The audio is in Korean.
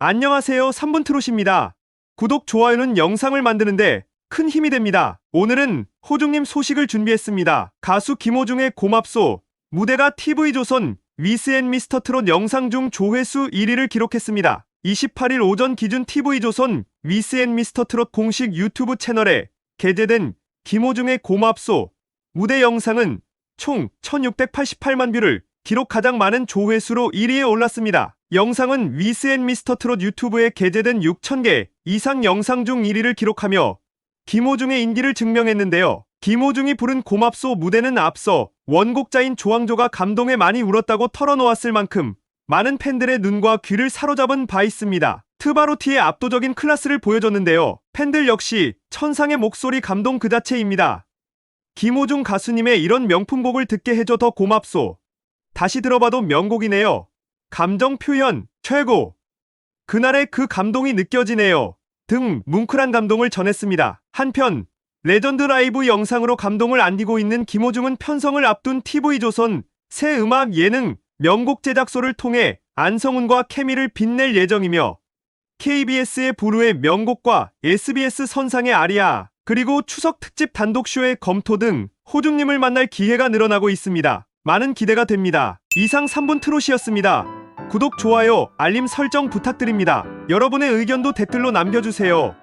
안녕하세요. 3분 트롯입니다. 구독, 좋아요는 영상을 만드는데 큰 힘이 됩니다. 오늘은 호중님 소식을 준비했습니다. 가수 김호중의 고맙소 무대가 TV조선 위스 앤 미스터 트롯 영상 중 조회수 1위를 기록했습니다. 28일 오전 기준 TV조선 위스 앤 미스터 트롯 공식 유튜브 채널에 게재된 김호중의 고맙소 무대 영상은 총 1688만 뷰를 기록 가장 많은 조회수로 1위에 올랐습니다. 영상은 위스 앤 미스터 트롯 유튜브에 게재된 6,000개 이상 영상 중 1위를 기록하며 김호중의 인기를 증명했는데요. 김호중이 부른 고맙소 무대는 앞서 원곡자인 조항조가 감동에 많이 울었다고 털어놓았을 만큼 많은 팬들의 눈과 귀를 사로잡은 바 있습니다. 트바로티의 압도적인 클래스를 보여줬는데요. 팬들 역시 천상의 목소리 감동 그 자체입니다. 김호중 가수님의 이런 명품곡을 듣게 해줘 더 고맙소. 다시 들어봐도 명곡이네요. 감정 표현 최고. 그날의 그 감동이 느껴지네요. 등 뭉클한 감동을 전했습니다. 한편 레전드 라이브 영상으로 감동을 안기고 있는 김호중은 편성을 앞둔 TV조선 새 음악 예능 명곡 제작소를 통해 안성훈과 케미를 빛낼 예정이며 KBS의 부르의 명곡과 SBS 선상의 아리아 그리고 추석 특집 단독쇼의 검토 등 호중님을 만날 기회가 늘어나고 있습니다. 많은 기대가 됩니다. 이상 3분 트롯이었습니다. 구독, 좋아요, 알림 설정 부탁드립니다. 여러분의 의견도 댓글로 남겨주세요.